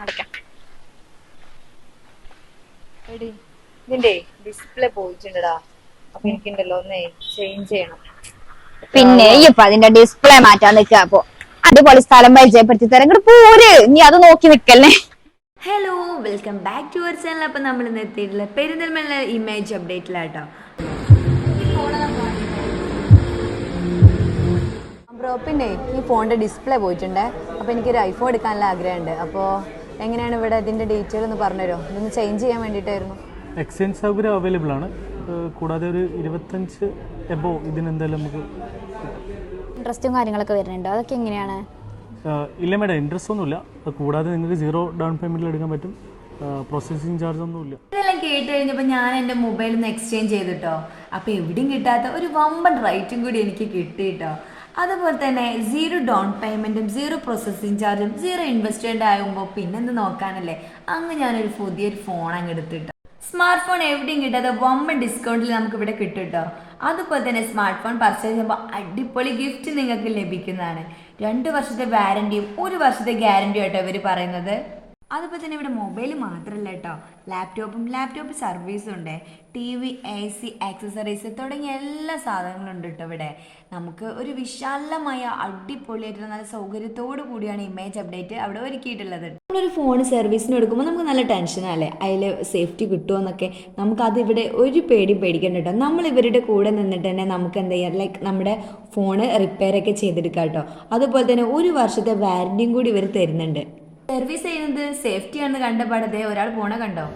നടക്കാം. എടി ഇതിന്റെ ഡിസ്പ്ലേ പോയിട്ടുണ്ടടാ അപ്പൊ എനിക്കുണ്ടല്ലോ ഒന്ന് ചേഞ്ച് ചെയ്യണം. പിന്നെ ഇപ്പൊ അതിന്റെ ഡിസ്പ്ലേ മാറ്റാൻ നിൽക്കുക. അപ്പൊ അതുപോലെ സ്ഥലം പരിചയപ്പെടുത്തി തരാം. ഇങ്ങോട്ട് പോര്. നീ അത് നോക്കി നിക്കല്ലേ hello welcome back to our channel അപ്പം നമ്മൾ ഇന്ന് എത്തിയിട്ടുള്ള പെരുന്തൽമണ്ണ ഇമേജ് അപ്ഡേറ്റിലാട്ടോ ബ്രോ പിന്നെ ഈ ഫോണിന്റെ ഡിസ്പ്ലേ പോയിട്ടുണ്ട്. അപ്പൊ എനിക്കൊരു ഐഫോൺ എടുക്കാനുള്ള ആഗ്രഹമുണ്ട്. അപ്പോൾ എങ്ങനെയാണ് ഇവിടെ ഇതിന്റെ ഡീറ്റെയിൽ ഒന്ന് പറഞ്ഞുതരോ ഇതൊന്ന് ചേഞ്ച് ചെയ്യാൻ വേണ്ടിയിട്ടായിരുന്നു. എക്സ്ചേഞ്ച് സൗകര്യം അവൈലബിൾ ആണ്. കൂടാതെ ഒരു ഇരുപത്തഞ്ച് എബോ ഇതിനെന്തായാലും നമുക്ക് ഇൻട്രസ്റ്റും കാര്യങ്ങളൊക്കെ വരുന്നുണ്ട്? അതൊക്കെ എങ്ങനെയാണ്? ഇല്ല മേഡം ഇൻട്രസ്റ്റ് ഒന്നുമില്ല. ഇല്ല കൂടാതെ നിങ്ങൾക്ക് സീറോ ഡൗൺ പേയ്മെന്റിൽ എടുക്കാൻ പറ്റും. പ്രോസസ്സിംഗ് ചാർജ് ഒന്നും ഇല്ല. ഇതെല്ലാം കേട്ട് കഴിഞ്ഞപ്പോൾ ഞാൻ എന്റെ മൊബൈലിൽ നിന്ന് എക്സ്ചേഞ്ച് ചെയ്തിട്ടോ അപ്പോൾ എവിടെയും കിട്ടാത്ത ഒരു വമ്പൻ റൈറ്റും കൂടി എനിക്ക് കിട്ടിയിട്ടോ അതുപോലെ തന്നെ സീറോ ഡൗൺ പേയ്മെന്റും സീറോ പ്രോസസ്സിങ് ചാർജും സീറോ ഇൻവെസ്റ്റ്മെന്റ് ആകുമ്പോൾ പിന്നെന്ത് നോക്കാനല്ലേ? അങ്ങ് ഞാനൊരു പുതിയൊരു ഫോൺ അങ്ങ് എടുത്തിട്ട്. സ്മാർട്ട് ഫോൺ എവിടെയും കിട്ടാതെ വമ്പൻ ഡിസ്കൗണ്ടിൽ നമുക്ക് ഇവിടെ കിട്ടും കേട്ടോ അതുപോലെ തന്നെ സ്മാർട്ട് ഫോൺ പർച്ചേസ് ചെയ്യുമ്പോൾ അടിപൊളി ഗിഫ്റ്റ് നിങ്ങൾക്ക് ലഭിക്കുന്നതാണ്. രണ്ട് വർഷത്തെ വാരണ്ടിയും ഒരു വർഷത്തെ ഗ്യാരണ്ടിയും ആയിട്ടോ ഇവർ പറയുന്നത്. അതുപോലെ തന്നെ ഇവിടെ മൊബൈൽ മാത്രമല്ല കേട്ടോ ലാപ്ടോപ്പും ലാപ്ടോപ്പ് സർവീസും ഉണ്ട്. T V A C accessories തുടങ്ങിയ എല്ലാ സാധനങ്ങളും ഉണ്ട് കേട്ടോ ഇവിടെ. നമുക്ക് ഒരു വിശാലമായ അടിപൊളിയായിട്ടുള്ള നല്ല സൗകര്യത്തോടു കൂടിയാണ് ഇമേജ് അപ്ഡേറ്റ് അവിടെ ഒരുക്കിയിട്ടുള്ളത്. നമ്മളൊരു ഫോൺ സർവീസിന് എടുക്കുമ്പോൾ നമുക്ക് നല്ല ടെൻഷനല്ലേ അതിൽ സേഫ്റ്റി കിട്ടുമോ എന്നൊക്കെ നമുക്കത് ഇവിടെ ഒരു പേടി പേടിക്കണ്ട കേട്ടോ നമ്മൾ ഇവരുടെ കൂടെ നിന്നിട്ട് തന്നെ നമുക്ക് എന്താ ചെയ്യുക ലൈക്ക് നമ്മുടെ ഫോണ് റിപ്പയർ ഒക്കെ ചെയ്തെടുക്കാം കേട്ടോ അതുപോലെ തന്നെ ഒരു വർഷത്തെ വാരണ്ടിയും കൂടി ഇവർ തരുന്നുണ്ട്. സർവീസ് ചെയ്യുന്നത് സേഫ്റ്റി ആണെന്ന് കണ്ടപാടതെ ഒരാൾ പോണ കണ്ടോ?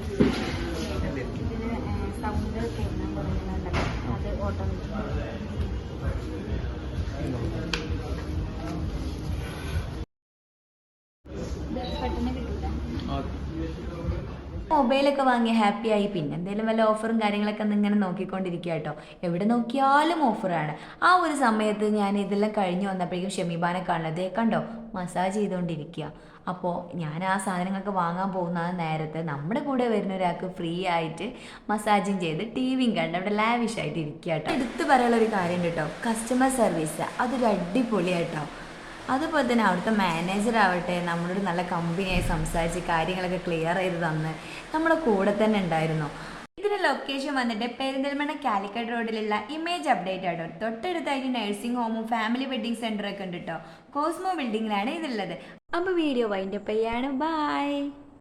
മൊബൈലൊക്കെ വാങ്ങി ഹാപ്പി ആയി പിന്നെ എന്തെങ്കിലും വല്ല ഓഫറും കാര്യങ്ങളൊക്കെ ഒന്ന് ഇങ്ങനെ നോക്കിക്കൊണ്ടിരിക്കുക കേട്ടോ. എവിടെ നോക്കിയാലും ഓഫറാണ്. ആ ഒരു സമയത്ത് ഞാൻ ഇതെല്ലാം കഴിഞ്ഞ് വന്നപ്പോഴേക്കും ഷമീബാനെ കാണുന്നത് കണ്ടോ മസാജ് ചെയ്തുകൊണ്ടിരിക്കുക. അപ്പോൾ ഞാൻ ആ സാധനങ്ങളൊക്കെ വാങ്ങാൻ പോകുന്ന ആ നേരത്തെ നമ്മുടെ കൂടെ വരുന്ന ഒരാൾക്ക് ഫ്രീ ആയിട്ട് മസാജും ചെയ്ത് ടി വിയും കണ്ട് അവിടെ ലാവിഷ് ആയിട്ട് ഇരിക്കുക കേട്ടോ. എടുത്തു പറയാനുള്ള ഒരു കാര്യം കേട്ടോ. കസ്റ്റമർ സർവീസ് അതൊരു അടിപൊളിയാട്ടോ അതുപോലെ തന്നെ അവിടുത്തെ മാനേജർ ആവട്ടെ നമ്മളോട് നല്ല കമ്പനിയായി സംസാരിച്ച് കാര്യങ്ങളൊക്കെ ക്ലിയർ ചെയ്ത് തന്ന് നമ്മുടെ കൂടെ തന്നെ ഉണ്ടായിരുന്നു. ഇതിന്റെ ലൊക്കേഷൻ വന്നിട്ട് പെരിന്തൽമണ്ണ കാലിക്കറ്റ് റോഡിലുള്ള ഇമേജ് അപ്ഡേറ്റ് ആട്ടോ തൊട്ടടുത്തായിട്ട് നഴ്സിംഗ് ഹോമും ഫാമിലി വെഡിങ് സെന്റർ ഒക്കെ ഉണ്ട് കേട്ടോ. കോസ്മോ ബിൽഡിങ്ങിലാണ് ഇതുള്ളത് അപ്പോൾ വീഡിയോ വൈൻഡപ്പ് ചെയ്യാണ്. ബൈ